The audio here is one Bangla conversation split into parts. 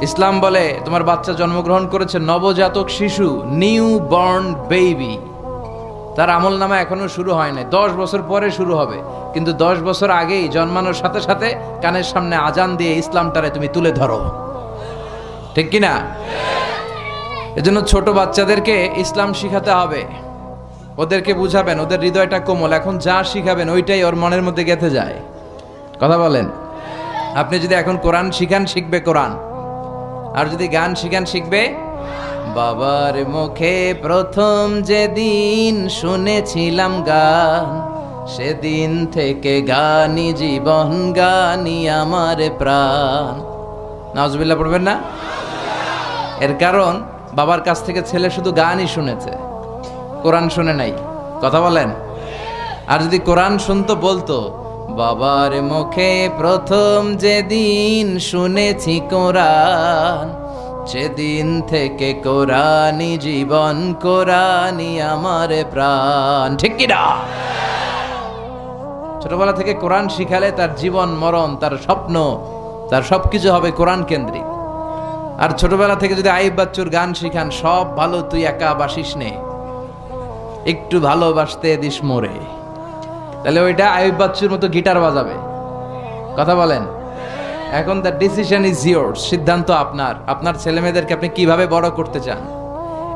ইসলাম বলে, তোমার বাচ্চা জন্মগ্রহণ করেছে নবজাতক শিশু নিউ বর্ন বেবি তার আমল নামা এখনও শুরু হয় নাই। দশ বছর পরে শুরু হবে। কিন্তু দশ বছর আগেই জন্মানোর সাথে সাথে কানের সামনে আজান দিয়ে ইসলামটারে তুমি তুলে ধরো। ঠিক কিনা? এজন্য ছোট বাচ্চাদেরকে ইসলাম শিখাতে হবে। ওদেরকে বুঝাবেন, ওদের হৃদয়টা কোমল। এখন যা শিখাবেন, ওইটাই ওর মনের মধ্যে গেঁথে যায়। কথা বলেন? আপনি যদি এখন কোরআন শিখান, শিখবে কোরআন। আর যদি গান শিখান শিখবে? বাবার মুখে প্রথম যেদিন শুনেছিলাম গান, সেদিন থেকে গানি জীবন গানি আমার প্রাণ। নাজবিল্লা পড়বেন না? এর কারণ, বাবার কাছ থেকে ছেলে শুধু গানই শুনেছে। কোরআন শুনে নাই। কথা বলেন? আর যদি কোরআন শুনতো, বলতো বাবার মুখে প্রথম যেদিন শুনেছি কোরআন, সেদিন থেকে কোরআনই জীবন, কোরআনই আমার প্রাণ। ঠিক কিনা ছোটবেলা থেকে কোরআন শিখালে তার জীবন, মরণ, তার স্বপ্ন, তার সবকিছু হবে কোরআন কেন্দ্রিক। আর ছোটবেলা থেকে যদি আইব বাচ্চুর গান শিখান, সব ভালো, তুই একা বাসিস নে। একটু ভালোবাসতে দিস মোরে। তাহলে ওইটা আইব বাচ্চুর মতো গিটার বাজাবে। কথা বলেন? এখন দ্য ডিসিশন ইজ ইয়োর্স সিদ্ধান্ত আপনার। আপনার ছেলে মেয়েদেরকে আপনি কীভাবে বড় করতে চান?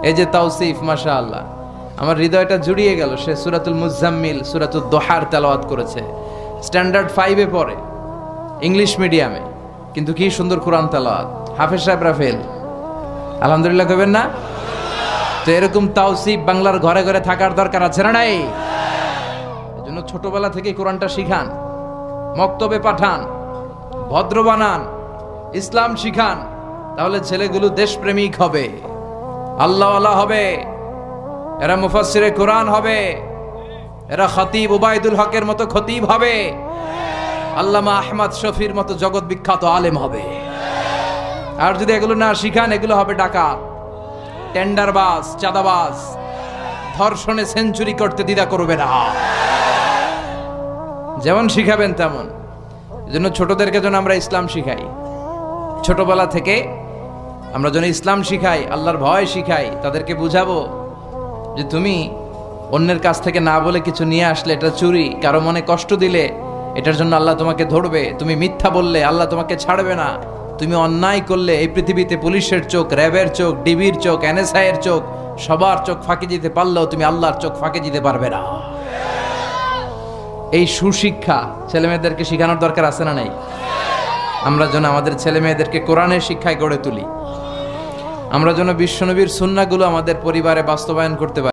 এই যে তাওসিফ মাশা আল্লাহ আমার হৃদয়টা জুড়িয়ে গেল, সে সুরাতুল মুজাম্মিল সুরাতুল দোহার তেলাওয়াত করেছে। স্ট্যান্ডার্ড ফাইভে পড়ে ইংলিশ মিডিয়ামে কিন্তু কি সুন্দর কোরআন তেলাওয়াত। হাফেজ সাহেব রাফেল, আলহামদুলিল্লাহ কবেন না? তো এরকম তাওসিফ বাংলার ঘরে ঘরে থাকার দরকার আছে না নাই? এজন্য ছোটবেলা থেকে কোরআনটা শিখান, মক্তবে পাঠান, ভদ্র বানান, ইসলাম শিখান, তাহলে ছেলেগুলো দেশপ্রেমিক হবে, আল্লাহওয়ালা হবে, এরা মুফাসসিরে কোরআন হবে, এরা খতিব উবাইদুল হকের মতো খতিব হবে, আল্লামা আহমদ শফির মতো জগৎ বিখ্যাত আলেম হবে। আর যদি এগুলো না শিখান, এগুলো হবে ডাকাত, টেন্ডারবাজ, চাঁদাবাজ, ধর্ষণে সেঞ্চুরি করতে দ্বিধা করবে না। যেমন শিখাবেন তেমন। এজন্য ছোটদেরকে যেন আমরা ইসলাম শিখাই। ছোটবেলা থেকে আমরা যেন ইসলাম শিখাই, আল্লাহর ভয় শিখাই, তাদেরকে বুঝাবো যে তুমি অন্যের কাছ থেকে না বলে কিছু নিয়ে আসলে, এটা চুরি, কারও মনে কষ্ট দিলে এটার জন্য আল্লাহ তোমাকে ধরবে, তুমি মিথ্যা বললে আল্লাহ তোমাকে ছাড়বে না। তুমি অন্যায় করলে এই পৃথিবীতে পুলিশের চোখ, র্যাবের চোখ, ডিবির চোখ এনএসআই এর চোখ, সবার চোখ ফাঁকি দিতে পারলেও তুমি আল্লাহর চোখ ফাঁকি দিতে পারবে না। এই সুশিক্ষা ছেলে মেয়েদেরকে শেখানোর দরকার আছে না নাই? আমরা যেন আমাদের ছেলে মেয়েদেরকে কোরআনের শিক্ষায় গড়ে তুলি। আমরা যেন বিশ্বনবীর সুন্নাগুলো আমাদের পরিবারে বাস্তবায়ন করতে পারি।